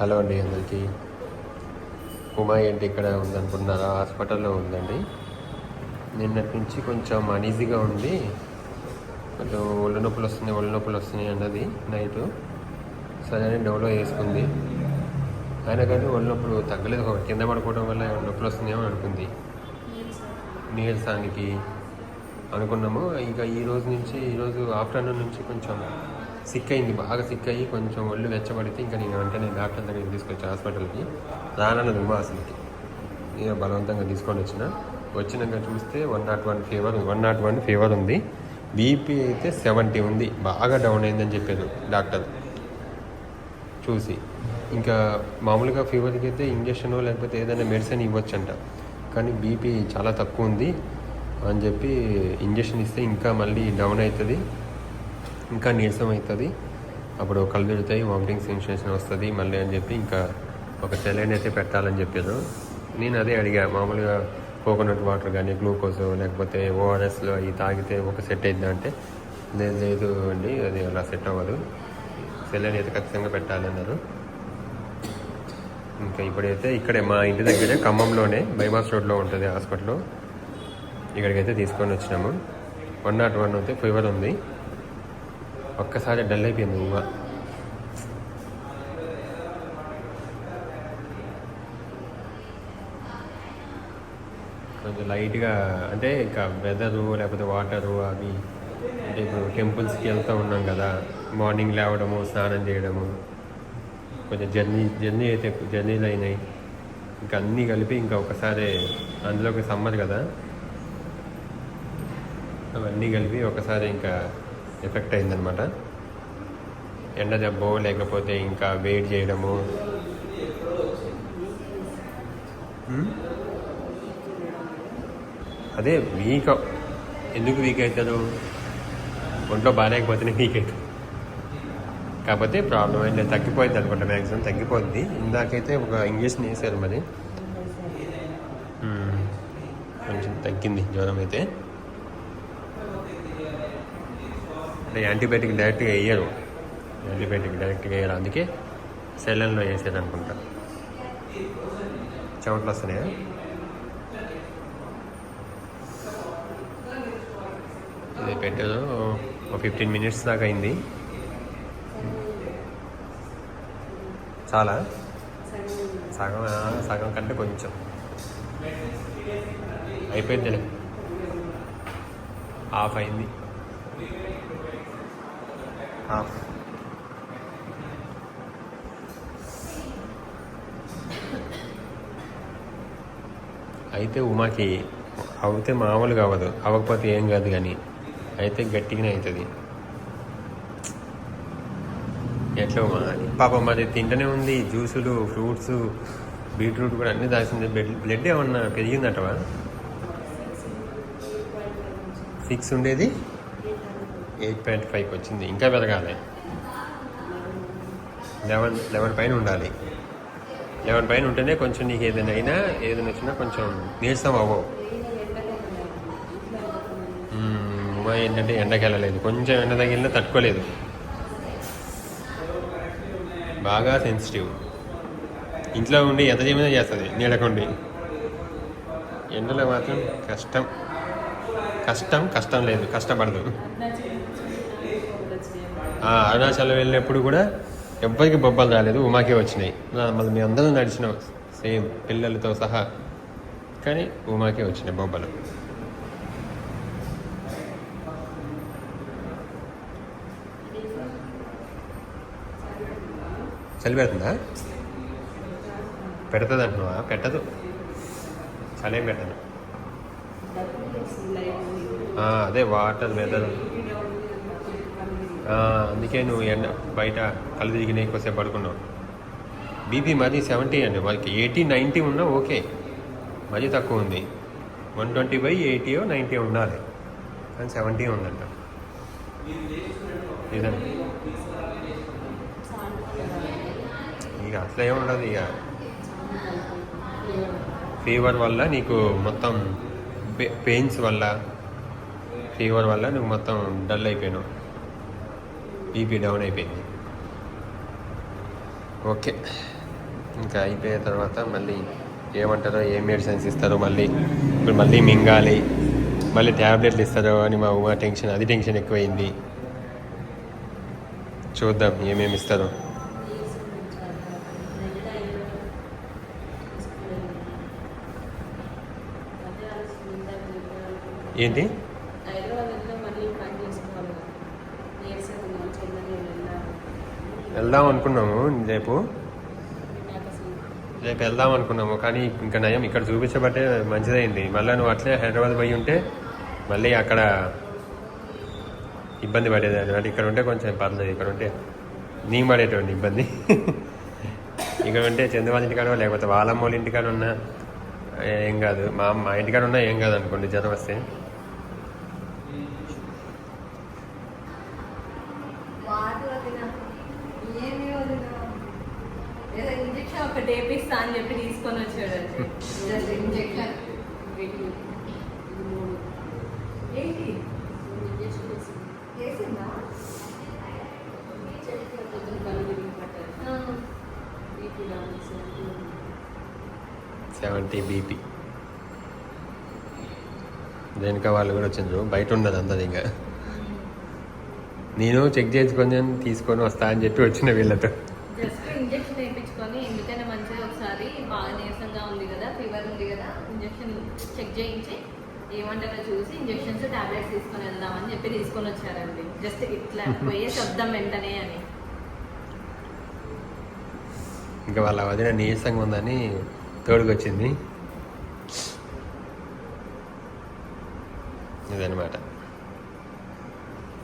Hello అండి అందరికీ. ఉమా ఏంటి ఇక్కడ ఉందనుకుంటున్నారా? హాస్పిటల్లో ఉందండి. నిన్నటి నుంచి కొంచెం అనీజీగా ఉంది. కొంచెం ఒళ్ళు నొప్పులు వస్తున్నాయి ఒళ్ళు నొప్పులు వస్తున్నాయి అన్నది నైట్. సరే అని డోలో వేసుకుంది. అయినా కానీ ఒళ్ళు నొప్పులు తగ్గలేదు. కింద పడుకోవడం వల్ల ఏమైనా నొప్పులు వస్తున్నాయేమో అనుకుంది. నీరసానికి అనుకున్నాము. ఇంకా ఈ రోజు నుంచి ఈరోజు ఆఫ్టర్నూన్ నుంచి కొంచెం సిక్ అయింది బాగా సిక్ అయ్యి కొంచెం ఒళ్ళు వెచ్చబడితే ఇంకా నేను వెంటనే డాక్టర్ దగ్గరికి తీసుకొచ్చి హాస్పిటల్కి రానన్నది ఉమా అసలుకి. నేను బలవంతంగా తీసుకొని వచ్చిన. వచ్చినాక చూస్తే one nought one fever one nought one fever ఉంది. బీపీ అయితే సెవెంటీ ఉంది. బాగా డౌన్ అయిందని చెప్పారు డాక్టర్. చూసి. ఇంకా మామూలుగా ఫీవర్కి అయితే ఇంజక్షన్ లేకపోతే ఏదైనా మెడిసిన్ ఇవ్వచ్చంట. కానీ బీపీ చాలా తక్కువ ఉంది అని చెప్పి ఇంజక్షన్ ఇస్తే ఇంకా మళ్ళీ డౌన్ అవుతుంది. ఇంకా నీరసం అవుతుంది అప్పుడు కళ్ళు తిరుగుతాయి వామిటింగ్ సెన్సేషన్ వస్తుంది మళ్ళీ అని చెప్పి ఇంకా ఒక సెలైన్ అయితే పెట్టాలని చెప్పారు. నేను అదే అడిగా మామూలుగా కోకోనట్ వాటర్ కానీ గ్లూకోజ్ లేకపోతే ఓఆర్ఎస్లో అవి తాగితే ఒక సెట్ అవుతుందా అంటే లేదు లేదు అండి అది అలా సెట్ అవ్వదు. సెలైన్ అయితే ఖచ్చితంగా పెట్టాలన్నారు. ఇంకా ఇప్పుడైతే ఇక్కడే మా ఇంటి దగ్గరే ఖమ్మంలోనే బైమాస్ రోడ్లో ఉంటుంది హాస్పిటల్. ఇక్కడికైతే తీసుకొని వచ్చినాము. వన్ నాట్ వన్ అయితే ఫీవర్ ఉంది. ఒక్కసారి డల్ అయిపోయింది ఊహ కొంచెం లైట్గా అంటే ఇంకా వెదరు లేకపోతే వాటరు అవి అంటే ఇప్పుడు టెంపుల్స్కి వెళ్తూ ఉన్నాం కదా మార్నింగ్ లేవడము స్నానం చేయడము కొంచెం జర్నీ జర్నీ అయితే జర్నీలు అయినాయి. ఇంకా అన్నీ కలిపి ఇంకా ఒకసారి అందులోకి సమ్మర్ కదా అవన్నీ కలిపి ఒకసారి ఇంకా ఎఫెక్ట్ అయిందనమాట ఎండ జబ్బో లేకపోతే ఇంకా వెయిట్ చేయడము. అదే వీక్ ఎందుకు వీక్ అవుతారు? ఒంట్లో బాగాలేకపోతేనే వీక్ అవుతుంది కాకపోతే ప్రాబ్లం అయితే తగ్గిపోయింది అనుకుంటా మ్యాక్సిమం తగ్గిపోద్ది. ఇందాకైతే ఒక ఇంజక్షన్ వేసారు మరి. కొంచెం తగ్గింది జ్వరం అయితే అంటే యాంటీబయాటిక్ డైరెక్ట్గా వేయరు. యాంటీబయాటిక్ డైరెక్ట్గా వేయరు. అందుకే సెలన్లో వేసేది అనుకుంటా. చెమట్లు వస్తున్నాయా? ఇది పెట్టారు ఒక ఫిఫ్టీన్ మినిట్స్ దాకా అయింది. చాలా? సగం సగం కంటే కొంచెం. అయిపోయిందిలే. ఆఫ్ అయింది. హాఫ్ అయితే ఉమాకి అవుతే మామూలుగా అవ్వదు అవ్వకపోతే ఏం కాదు కానీ అయితే గట్టిగానే అవుతుంది. ఎట్లా ఉమా పాపం మరి తింటూనే ఉంది. జ్యూసులు ఫ్రూట్స్ బీట్రూట్ కూడా అన్నీ బ్లడ్ బ్లడ్ ఏమన్నా పెరిగిందటవా? సిక్స్ ఉండేది? ఎయిట్ పాయింట్ ఫైవ్కి వచ్చింది. ఇంకా పెరగాలి. లెవెన్ లెవెన్ పైన ఉండాలి. లెవెన్ పైన ఉంటేనే కొంచెం నీకు ఏదైనా అయినా ఏదైనా వచ్చినా కొంచెం నీరసం అవ్వవు. ఉమా ఏంటంటే ఎండకి వెళ్ళలేదు. కొంచెం ఎండ తగిలినా తట్టుకోలేదు. బాగా సెన్సిటివ్ ఇంట్లో ఉండి ఎంత చేయమైనా చేస్తుంది నీడకుండి ఎండలో మాత్రం కష్టం. కష్టం కష్టం లేదు. కష్టపడదు. అరుణాచలం వెళ్ళినప్పుడు కూడా ఎవ్వరికి బొబ్బలు రాలేదు ఉమాకే వచ్చినాయి. మళ్ళీ మీ అందరం నడిచినాం సేమ్ పిల్లలతో సహా. కానీ ఉమాకే వచ్చినాయి బొబ్బలు. చలి పెడుతుందా పెడుతుంది అంటున్నావా పెట్టదు. చలేం పెట్టదు అదే వాటర్ వెదర్. అందుకే నువ్వు ఎండ బయట కళ్ళు దిగినాయి ఎక్కువసేపు పడుకున్నావు. బీపీ మరీ సెవెంటీ అండి. వాళ్ళకి ఎయిటీ నైంటీ ఉన్నా ఓకే. మరీ తక్కువ ఉంది. One twenty by eighty ninety ఉండాలి. కానీ సెవెంటీ ఉందంట. ఇదండి ఇక అట్లా ఏముండదు ఇక. ఫీవర్ వల్ల నీకు మొత్తం పె- పెయిన్స్ వల్ల ఫీవర్ వల్ల నువ్వు మొత్తం డల్ అయిపోయినావు. బీపీ డౌన్ అయిపోయింది. ఓకే. ఇంకా అయిపోయిన తర్వాత మళ్ళీ ఏమంటారో ఏం మెడిసిన్స్ ఇస్తారో మళ్ళీ ఇప్పుడు మళ్ళీ మింగాలి మళ్ళీ ట్యాబ్లెట్లు ఇస్తారో అని మా ఉమా టెన్షన్ అది టెన్షన్ ఎక్కువైంది. చూద్దాం ఏమేమి ఇస్తారో. ఏంటి హైదరాబాద్లో మళ్ళీ పని చేసుకోవాలి నీరసం చెందని వెళ్ళాలి వెళ్దాం అనుకున్నాము రేపు రేపు వెళ్దాం అనుకున్నాము కానీ ఇంకా నయం ఇక్కడ చూపించబట్టే మంచిదైంది. మళ్ళీ నువ్వు అట్లే హైదరాబాద్ పోయి ఉంటే మళ్ళీ అక్కడ ఇబ్బంది పడేది అన్నమాట ఇక్కడ ఉంటే కొంచెం పర్లేదు ఇక్కడ ఉంటే నీ పడేటువంటి ఇబ్బంది. ఇక్కడ ఉంటే చంద్రబాబు ఇంటికాడ లేకపోతే వాళ్ళమ్మ వాళ్ళ ఇంటికాడ ఉన్నా ఏం కాదు. మా మా ఇంటికాడ ఉన్నా ఏం కాదు అనుకోండి జ్వరం వస్తే వాటర్ వదినా ఏమి వదినా ఏదో ఇంజక్షన్ ఒకటి వేపిస్తా అని చెప్పి తీసుకొని వచ్చాడు జస్ట్ ఇంజక్షన్ ఏంటి? Seventy BP. దేనిక వాళ్ళు కూడా వచ్చిండ్రు. బయట ఉన్నది అందది ఇంకా. నేను చెక్ చేసుకొని తీసుకొని వస్తా అని చెప్పి వచ్చిన వీళ్ళతో. ఇంజక్షన్ వేయించుకొని ఎందుకైనా మంచిగా ఒకసారి. బాగా నీరసంగా ఉంది కదా ఫీవర్ ఉంది కదా ఇంజక్షన్ చెక్ చేయించి ఏమంటారో చూసి ఇంజక్షన్స్ టాబ్లెట్స్ తీసుకొని వెళ్దామని చెప్పి తీసుకొని వచ్చారండి. జస్ట్ ఇట్లా పోయే శబ్దం వెంటనే అని. ఇంకా వాళ్ళ వదిన నీరసంగా ఉందని తోడుకొచ్చింది. ఇదనమాట